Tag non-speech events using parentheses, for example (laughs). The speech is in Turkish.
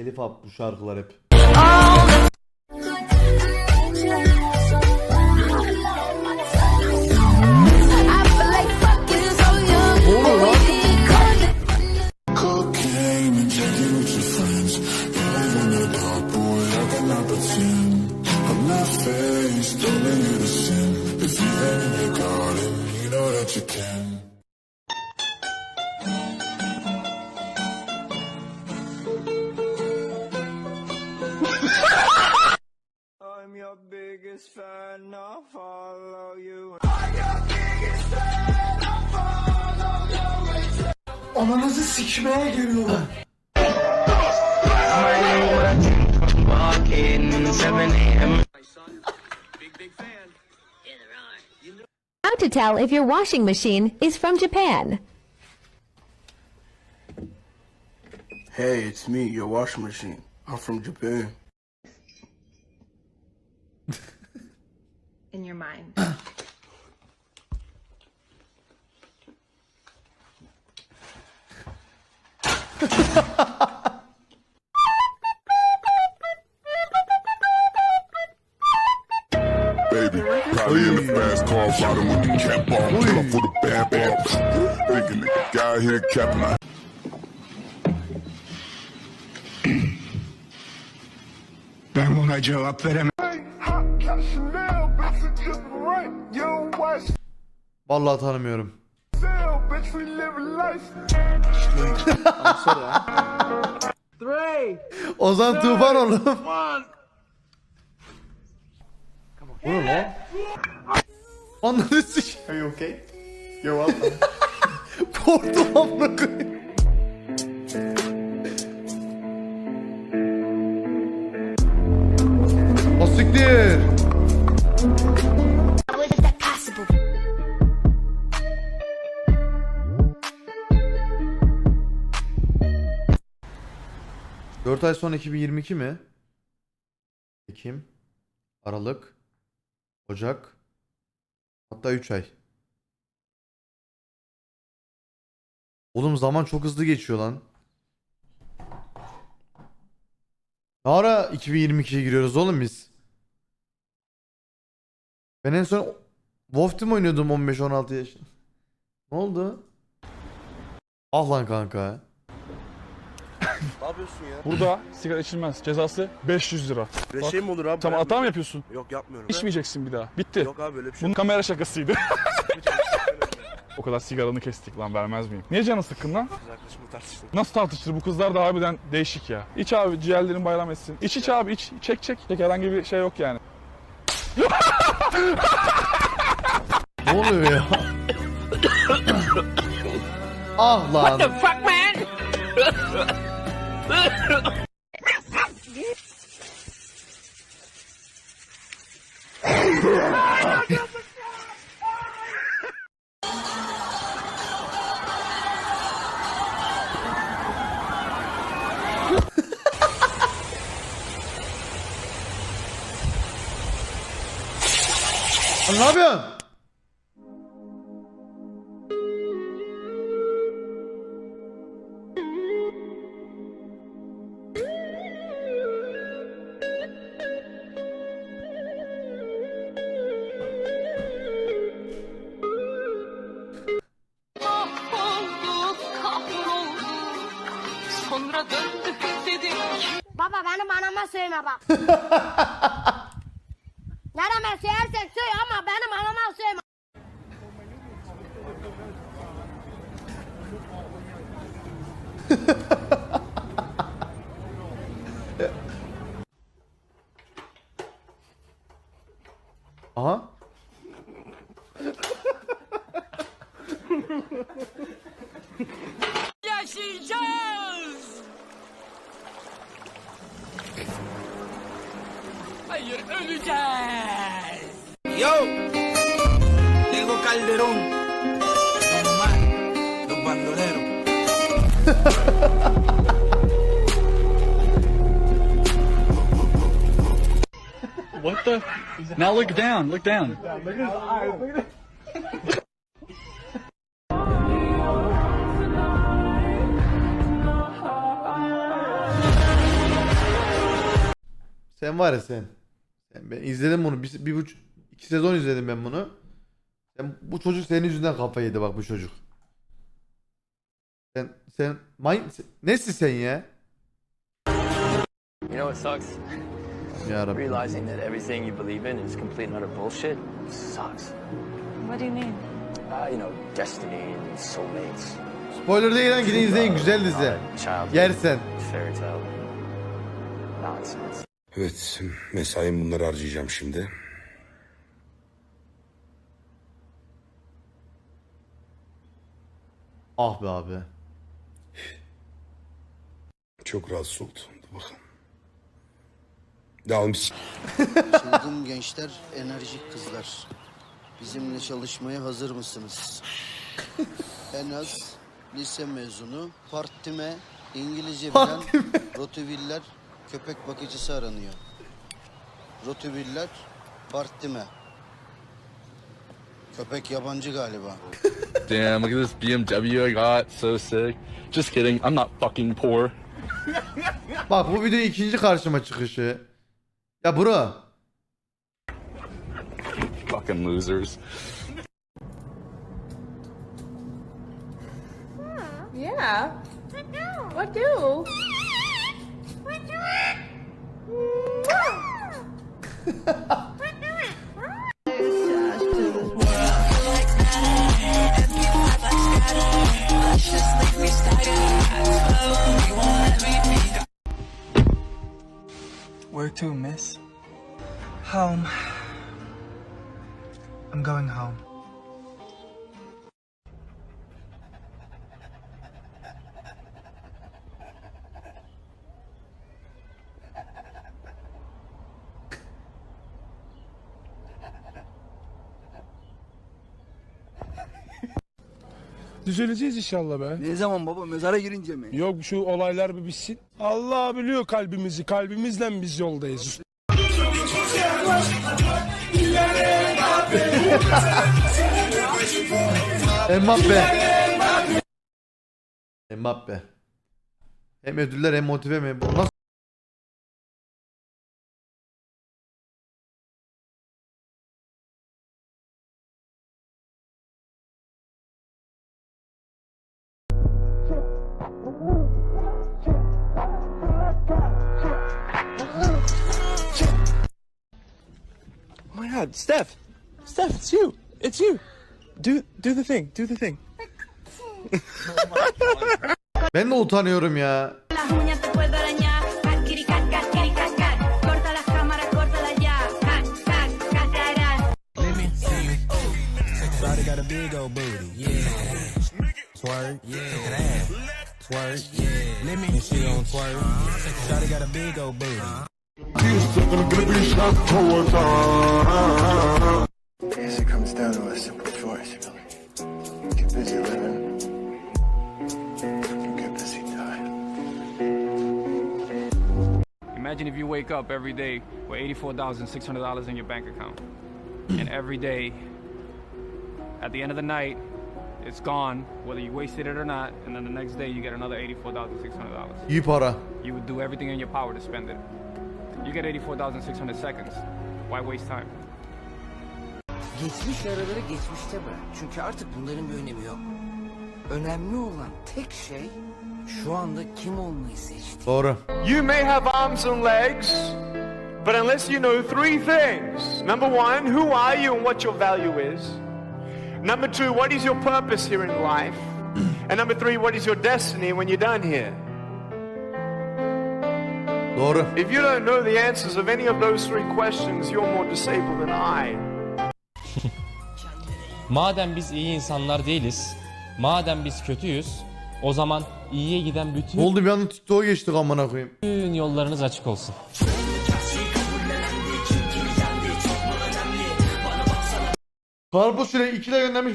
Elif Ab bu şarkılar hep. Don't make it sin. If you in your garden, you know that you can. Ananızı sikmeye geliyorum. How to tell if your washing machine is from Japan. Hey, it's me, your washing machine. I'm from Japan. in your mind. (clears throat) Baby, probably in the fast car, riding with the cap on. Pull up for the bad bombs. Thinking nigga, guy here capping. I (clears throat) Ben buna cevap veremem. Vallahi tanımıyorum. Ozan Tufan oğlum. Bu ne lan? Anladın. Are you okay? You're welcome. (laughs) Korktum amına koyayım. 4 ay sonra 2022 mi? Ekim, Aralık, Ocak, hatta 3 ay. Oğlum zaman çok hızlı geçiyor lan. Ne ara 2022'ye giriyoruz oğlum biz? Ben en son WoW Team oynuyordum 15-16 yaşında. Ne oldu? Ah lan kanka. Burada sigara içilmez. Cezası 500 lira. Böyle şey mi olur abi? Tamam hata mı yapıyorsun? Yok yapmıyorum. İçmeyeceksin bir daha. Bitti. Yok abi öyle bir şey Bunun kamera şakasıydı. (laughs) (laughs) o kadar sigaranı kestik lan vermez miyim? Niye canı sıkkın lan? Kız arkadaşımla tartıştım. Nasıl tartıştır bu kızlar da harbiden değişik ya. İç abi ciğerlerin bayram etsin. İç iç abi iç. Çek çek. Çek herhangi bir şey yok yani. Ne oluyor ya? ah lan. Ne yapıyorsun? Baba benim anama söyleme bak. (laughs) Söylersen söyle ama benim anama söyleme. Aha. Yaşayacağız. Hayır öleceğiz. Yo, Diego Calderón, Omar, los bandoleros. What the? Now look down. Look down. Sen var ya sen. sen ben izledim bunu. Bir, bir buçuk, iki sezon izledim ben bunu. Sen, bu çocuk senin yüzünden kafayı yedi bak bu çocuk. Sen, sen, may, sen nesin sen ya? You know what sucks? Ya Rabbi. Realizing that everything you believe in is complete and utter bullshit sucks. What do you mean? Uh, you know, destiny and soulmates. Spoiler değil lan gidin izleyin güzel dizi. Uh, Yersen. Fairy tale. Nonsense. Evet, mesaim bunları harcayacağım şimdi. Ah be abi. Çok rahatsız oldum. Bakalım. Devam Çılgın gençler, enerjik kızlar. Bizimle çalışmaya hazır mısınız? en az lise mezunu, partime, İngilizce bilen. Rottweiler köpek bakıcısı aranıyor. Rottweiler, partime. Köpek yabancı galiba. (laughs) Damn, look at this BMW I got. So sick. Just kidding. I'm not fucking poor. Bak bu video ikinci karşıma çıkışı. Ya bro. Fucking losers. Yeah. What do? Where (laughs) I'm going home. Düzeleceğiz inşallah be. Ne zaman baba mezara girince mi? Yok şu olaylar bir bitsin. Allah biliyor kalbimizi. Kalbimizle biz yoldayız. Mbappe. Mbappe. Hem ödüller hem motive mi? Bu nasıl? Oh my god, Steph! Steph, it's you! It's you! Do do the thing, do the thing. Ben de utanıyorum ya. Las uñas te puedo arañar. Cat, kitty, cat, cat, kitty, cat, cat. Corta las cámaras, córtalas ya. Cat, cat, catarán. Shawty got a big old booty, yeah. Twerk, yeah. Twerk, yeah. Let me and she gon' twerk. Shawty got a big old booty. Guess it comes down to a simple choice, really. Get busy living. You get busy dying. Imagine if you wake up every day with $84,600 in your bank account. and every day, at the end of the night, it's gone, whether you wasted it or not. And then the next day, you get another $84,600. İyi para. You would do everything in your power to spend it. You get 84,600 seconds. Why waste time? Geçmiş yaraları geçmişte bırak. Çünkü artık bunların bir önemi yok. Önemli olan tek şey şu anda kim olmayı seçtiğin. Doğru. You may have arms and legs, but unless you know three things number one, who are you and what your value is? Number two, what is your purpose here in life? (clears throat) and number three, what is your destiny when you're done here? Doğru. If you don't know the answers of any of those three questions, you're more disabled than I. (laughs) Madem biz iyi insanlar değiliz, madem biz kötüyüz, o zaman iyiye giden bütün oldu bir anda TikTok'a geçtik amına koyayım. yollarınız açık olsun. Karpuz şöyle ikile göndermiş